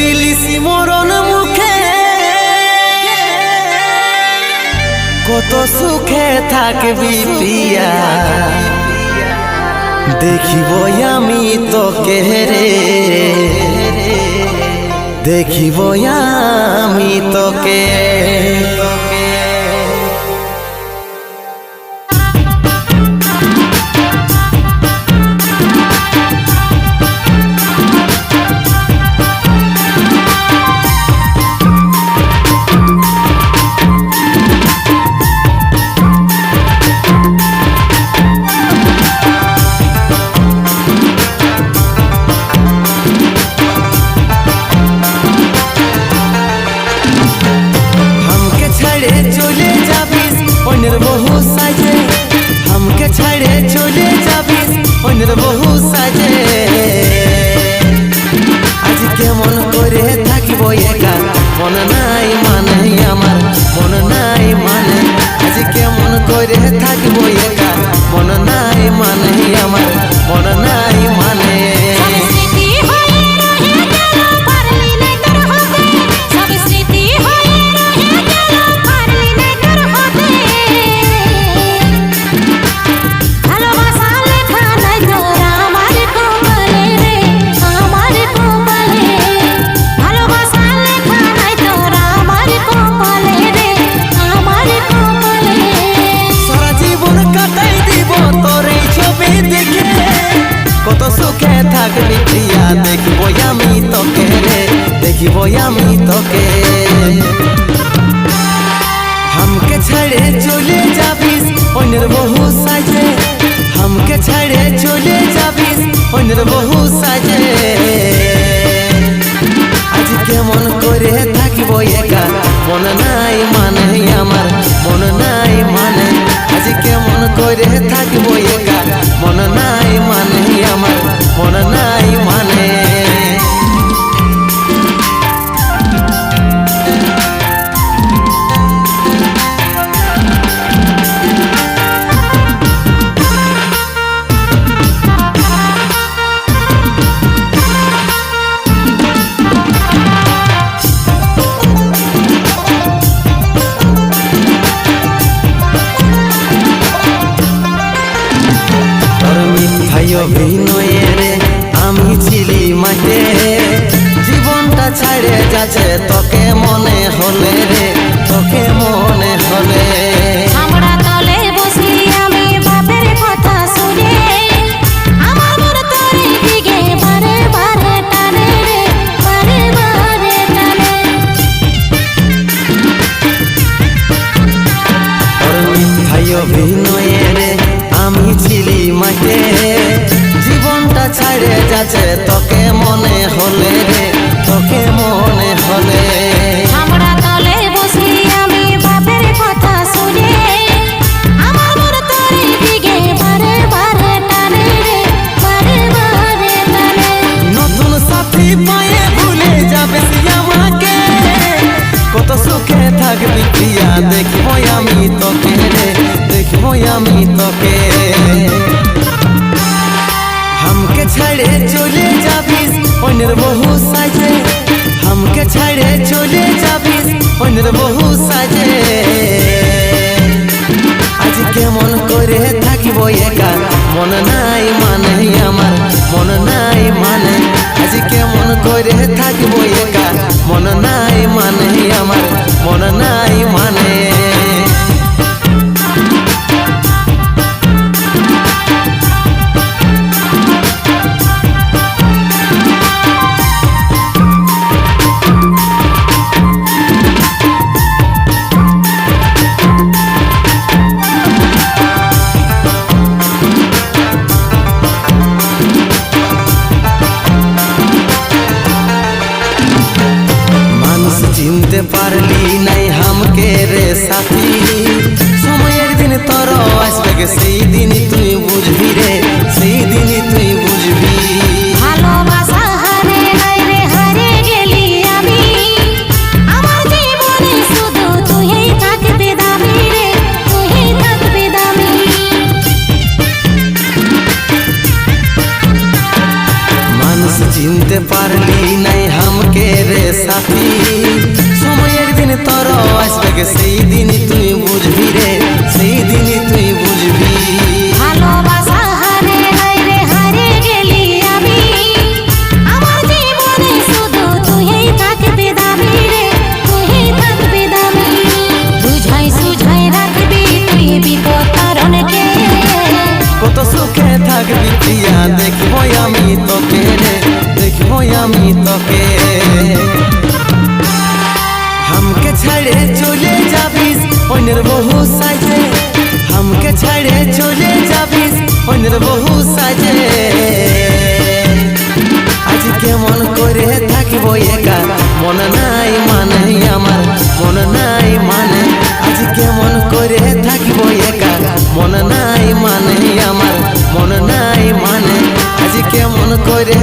দিলি মরণ মুখে। কত সুখে থাকবি পিয়া দেখিব আমি তোকে রে। দেখিব আমি তোকে। কি বই আমি তোকে। হামকে ছেড়ে চলে যাবিস, অন্যের বহু সাজে। হামকে ছেড়ে চলে যাবিস, অন্যের বহু সাজে। আজ কেমন করে থাকিব একা, মন নাই মানে আমার, মন নাই মানে। আজ কেমন করে থাকিব একা, মন নাই মানে আমার, মন নাই মিথ্যাই রে আমি ছিলি মাঠে। জীবনটা ছাড়ে যাচ্ছে তোকে মনে হলে যাচ্ছে তোকে মনে হলে রে তোকে মনে হলে। আমরা তলে বসি আমি বাপের কথা শুনে আমার মন তোরে দিকে বারে বারে টানে রে বারে বারে টানে। নতুন সাথী পায়ে ভুলে যাবে আমাকে। কত সুখে থাকবি প্রিয়া দেখব আমি তোকে রে দেখব আমি তোকে। ছাড়ে চলে যাবিস অন্যের বহু সাজে আমাকে ছাড়ে চলে যাবিস অন্যের বহু সাজে আজ কেমন করে থাকিব একা মন নাই মানে আমার মন নাই মানে আজ কেমন করে থাকি নাই হামকে রে সাথী। সময়ের দিন তোর আসবে সেই দিন তুই বুঝবি রে সেই দিন তুই বুঝবি। ভালোবাসা হারে নাই রে একদিন তোর আসবে সেই দিন তুই বুঝবি রে সেই দিন তুই বুঝবি। ভালোবাসা হারে হারে হারে গেলি আমি। আমার জীবনে শুধু সুঝাই রাখবি তুই বিপদ কারণকে কত সুখে থাকবি দেখবি ছাড়ে চলে যাবি অন্যের বহু সাজে। আজ কেমন করে থাকিব একা? মন নাই মানে আমার, মন নাই মানে। আজ কেমন করে থাকিব একা? মন নাই মানে আমার, মন নাই মানে। আজ কেমন করে